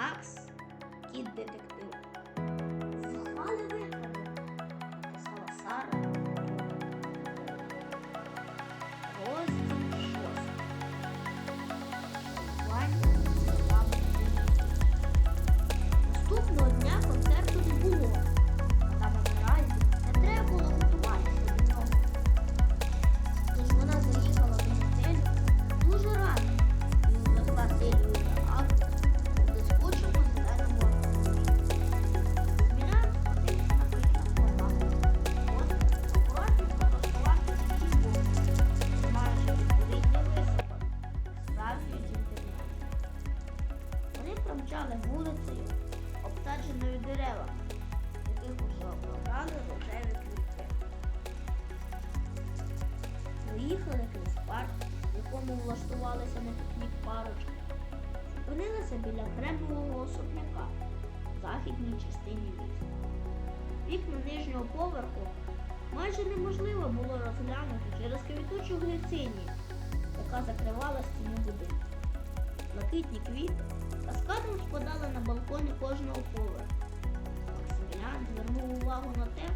Макс, кіт детектив. Захвали викради, написала Сара. Розділ шостий. Наступного дня концерту не було. Вони промчали вулицею, обсадженою деревами, з яких уже обрали рожеві квітки. Проїхали крізь парк, в якому влаштувалися на пікнік парочки. Зупинилися біля кремового особняка в західній частині міста. Вікна нижнього поверху майже неможливо було розглянути через квітучу глицинію, яка закривала стіну будинку. Блакитні квіти каскадом спадали на балкони кожного поверху. Максимілян звернув увагу на те,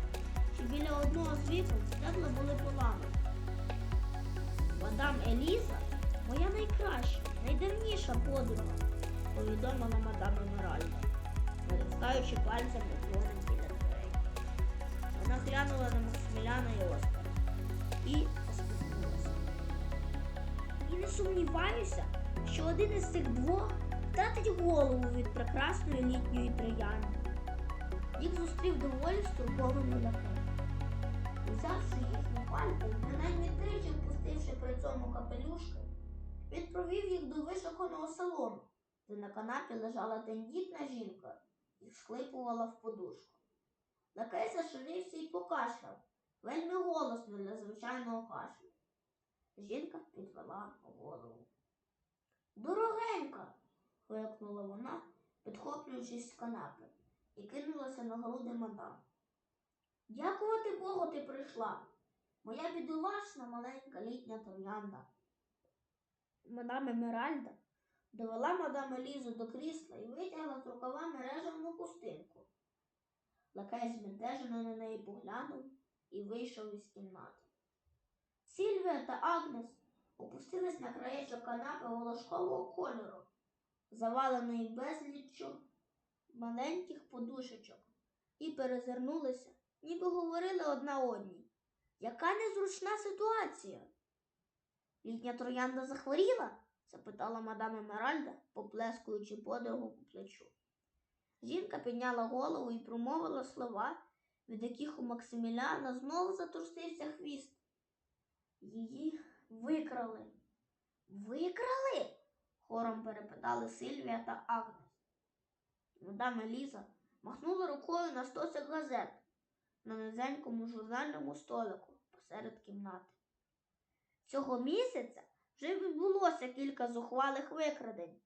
що біля одного з вікон стебла були поламані. Мадам Еліза моя найкраща, найдавніша подруга, повідомила мадам Емеральда, натискаючи пальцем дзвоник біля дверей. Вона глянула на Максиміляна і Оскара і посміхнулася. І не сумніваюся, що один із цих двох втратить голову від прекрасної літньої троянди. Їх зустрів доволі стурбований лакей. Узявши їхню пальку, принаймні тричі впустивши при цьому капелюшки, він провів їх до вишуканого салону, де на канапі лежала тендітна жінка і всхлипувала в подушку. Лакей зашарився і покашляв, вельми голосно для звичайного кашлю. Жінка підвела голову. Дорогенька. вигукнула вона, підхоплюючись з канапи, і кинулася на груди мадам. Дякувати Богу, ти прийшла. Моя бідолашна маленька літня троянда. Мадам Емеральда довела мадам Елізу до крісла і витягла з рукава мережевну хустинку. Лакей збентежено на неї поглянув і вийшов із кімнати. Сільвія та Агнес опустились на краєчок канапи волошкового кольору, заваленої безліччю маленьких подушечок, і перезирнулися, ніби говорили одна одній. Яка незручна ситуація? Літня троянда захворіла? запитала мадам Емеральда, поплескуючи подругу по плечу. Жінка підняла голову і промовила слова, від яких у Максиміляна знову затрусився хвіст. Її викрали. Викрали? хором перепитали Сильвія та Агнес. Мадам Еліза махнула рукою на стосик газет на низенькому журнальному столику посеред кімнати. Цього місяця вже відбулося кілька зухвалих викрадень.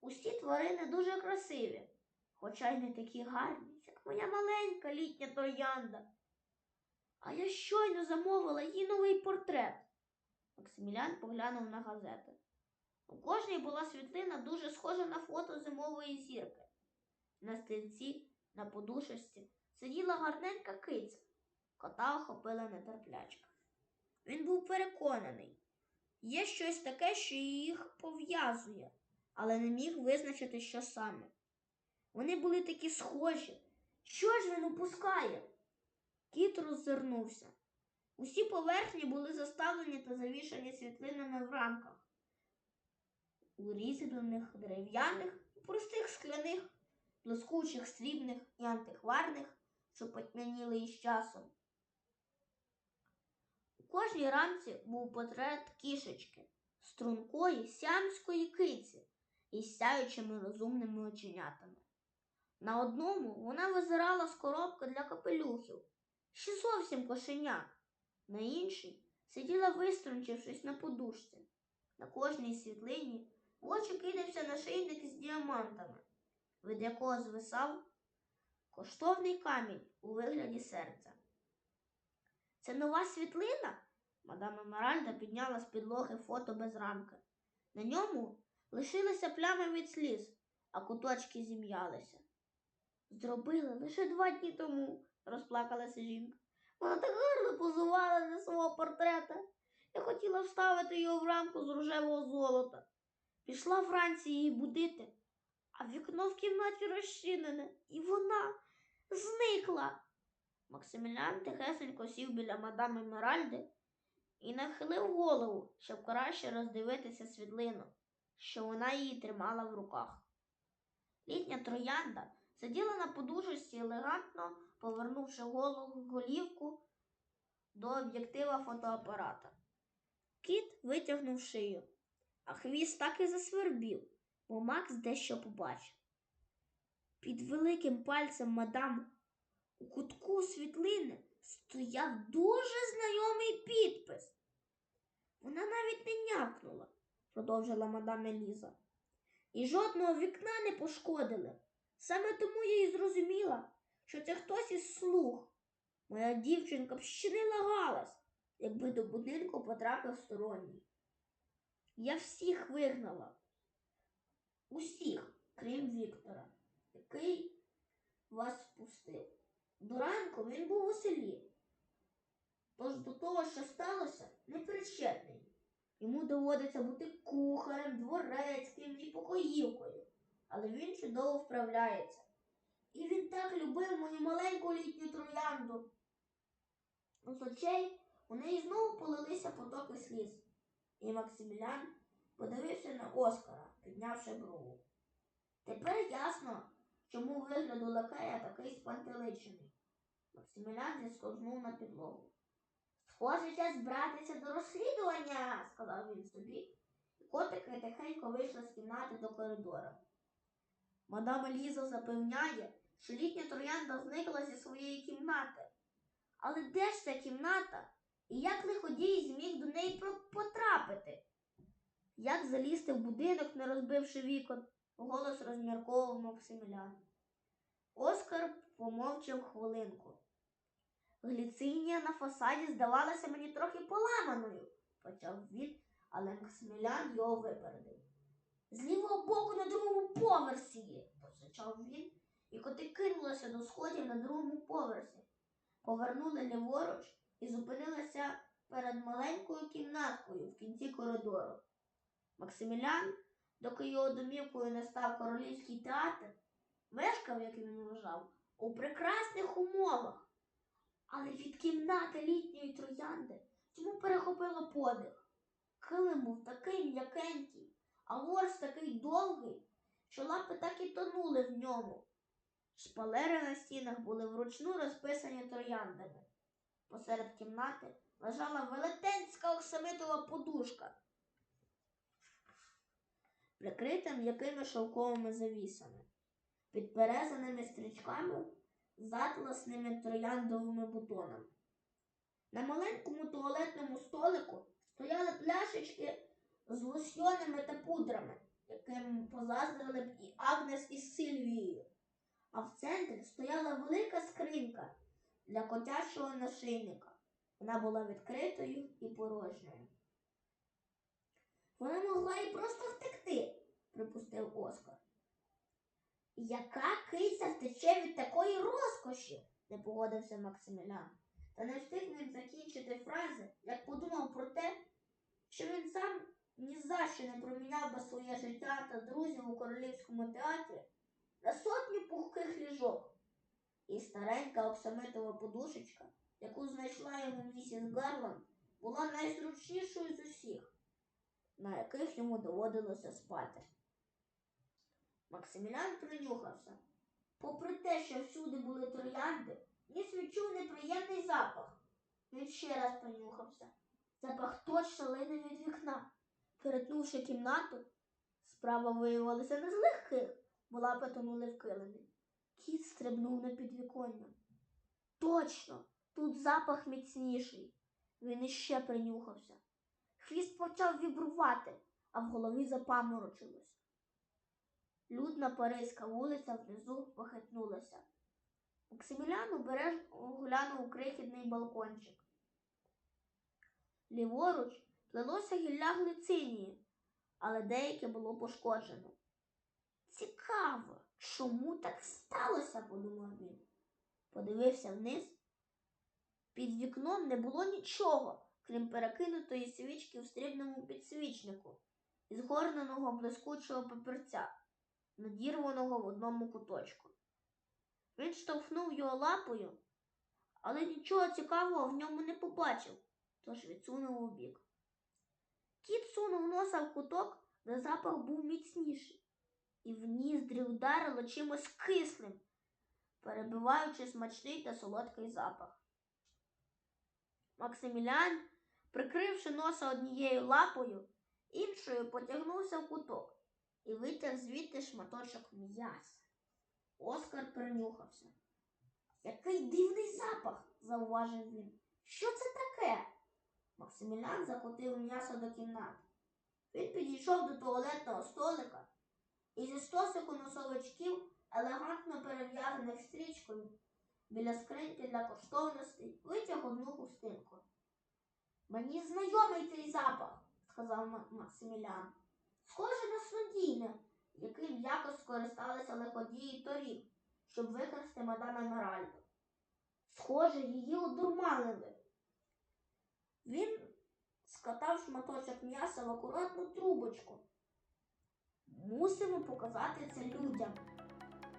Усі тварини дуже красиві, хоча й не такі гарні, як моя маленька літня троянда. А я щойно замовила їй новий портрет. Максимілян поглянув на газети. У кожній була світлина дуже схожа на фото зимової зірки. На стільці, на подушечці сиділа гарненька киця. Кота охопила нетерплячка. Він був переконаний, є щось таке, що їх пов'язує, але не міг визначити, що саме. Вони були такі схожі. Що ж він упускає? Кіт роззирнувся. Усі поверхні були заставлені та завішані світлинами в рамках, урізаних дерев'яних, простих скляних, блискучих срібних і антикварних, що потьмяніли із часом. У кожній рамці був портрет кішечки, стрункої сямської киці із сяючими розумними оченятами. На одному вона визирала з коробки для капелюхів, ще зовсім кошеня. На іншій сиділа виструнчившись на подушці. На кожній світлині в очі кидався нашийник із діамантами, від якого звисав коштовний камінь у вигляді серця. Це нова світлина? Мадам Емеральда підняла з підлоги фото без рамки. На ньому лишилися плями від сліз, а куточки зім'ялися. Зробили лише два дні тому, розплакалася жінка. Вона так гарно позувала для свого портрета. Я хотіла вставити його в рамку з рожевого золота. Пішла вранці її будити, а вікно в кімнаті розчинене, і вона зникла. Максимілян тихесенько сів біля мадами Меральди і нахилив голову, щоб краще роздивитися світлину, що вона її тримала в руках. Літня троянда сиділа на подушці елегантно, повернувши голову голівку до об'єктива фотоапарата. Кіт витягнув шию, а хвіст так і засвербів, бо Макс дещо побачив. Під великим пальцем мадам у кутку світлини стояв дуже знайомий підпис. Вона навіть не нявкнула, продовжила мадам Еліза. І жодного вікна не пошкодили. Саме тому я і зрозуміла, що це хтось із слуг. Моя дівчинка б ще не лагалась, якби до будинку потрапив сторонній. Я всіх вигнала. Усіх, крім Віктора, який вас впустив. До ранку він був у селі. Тож до того, що сталося, не причетний. Йому доводиться бути кухарем, дворецьким і покоївкою, але він чудово вправляється. І він так любив мою маленьку літню троянду. З очей у неї знову полилися потоки сліз, і Максимілян подивився на Оскара, піднявши брову. Тепер ясно, чому вигляд у лакея такий спантеличений. Максимілян зісковзнув на підлогу. Схоже, час братися до розслідування, сказав він собі, і котики тихенько вийшли з кімнати до коридора. Мадам Ліза запевняє, що літня троянда зникла зі своєї кімнати. Але де ж ця кімната? І як лиходій зміг до неї потрапити? Як залізти в будинок, не розбивши вікон? Голос розмірковував Максимілян. Оскар помовчав хвилинку. Гліцинія на фасаді здавалася мені трохи поламаною, почав він, але Максимілян його випередив. З лівого боку на другому поверсі, посичав він, і коти кинулися до сходів на другому поверсі. Повернули ліворуч і зупинилися перед маленькою кімнаткою в кінці коридору. Максимілян, доки його домівкою не став королівський театр, мешкав, як він вважав, у прекрасних умовах. Але від кімнати літньої троянди йому перехопило подих. Килим був такий м'якенький, а ворс такий довгий, що лапи так і тонули в ньому. Шпалери на стінах були вручну розписані трояндами. Посеред кімнати лежала велетенська оксамитова подушка, прикрита м'якими шовковими завісами, підперезаними стрічками з атласними трояндовими бутонами. На маленькому туалетному столику стояли пляшечки з лосьйонами та пудрами, яким позаздрили б і Агнес із Сильвією. А в центрі стояла велика скринька для котячого нашийника. Вона була відкритою і порожньою. Вона могла і просто втекти, припустив Оскар. Яка киця втече від такої розкоші? не погодився Максимілян. Та не встиг він закінчити фрази, як подумав про те, що він сам ні за що не проміняв би своє життя та друзів у королівському театрі на сотню пухких ліжок. І старенька оксамитова подушечка, яку знайшла йому місіс Гарланд, була найзручнішою з усіх, на яких йому доводилося спати. Максимілян принюхався. Попри те, що всюди були троянди, ніс відчув неприємний запах. Він ще раз принюхався. Запах точно лине від вікна. Перетнувши кімнату, справа виявилася не з легких, бо лапи тонули в килимі. Кіт стрибнув на підвіконня. Точно, тут запах міцніший. Він іще принюхався. Хвіст почав вібрувати, а в голові запаморочилось. Людна паризька вулиця внизу похитнулася. Максимілян обережно глянув у крихітний балкончик. Ліворуч плелося гілля глицинії, але деяке було пошкоджено. Цікаво. Чому так сталося? подумав він. Подивився вниз. Під вікном не було нічого, крім перекинутої свічки в стрібному підсвічнику і згорненого блискучого папірця, надірваного в одному куточку. Він штовхнув його лапою, але нічого цікавого в ньому не побачив, тож відсунув у бік. Кіт сунув носа в куток, де запах був міцніший, і в ніздрі вдарило чимось кислим, перебиваючи смачний та солодкий запах. Максимілян, прикривши носа однією лапою, іншою потягнувся в куток і витяг звідти шматочок м'яса. Оскар принюхався. Який дивний запах, зауважив він. Що це таке? Максимілян закотив м'ясо до кімнати. Він підійшов до туалетного столика і зі стосику носовичків, елегантно перев'язаних стрічкою, біля скриньки для коштовностей, витяг одну хустинку. Мені знайомий цей запах, сказав Максимілян. Схоже на снодійне, яким якось скористалися лиходії торік, щоб викрасти мадам Емеральду. Схоже, її одурманили. Він скатав шматочок м'яса в акуратну трубочку. Мусимо показати це людям.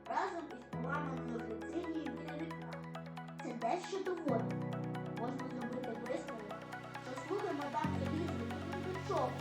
Разом із поламаною глицинією біля вікна. Це дещо доводить. Можна зробити висновок, що слуги мадам Елізи ні до чого.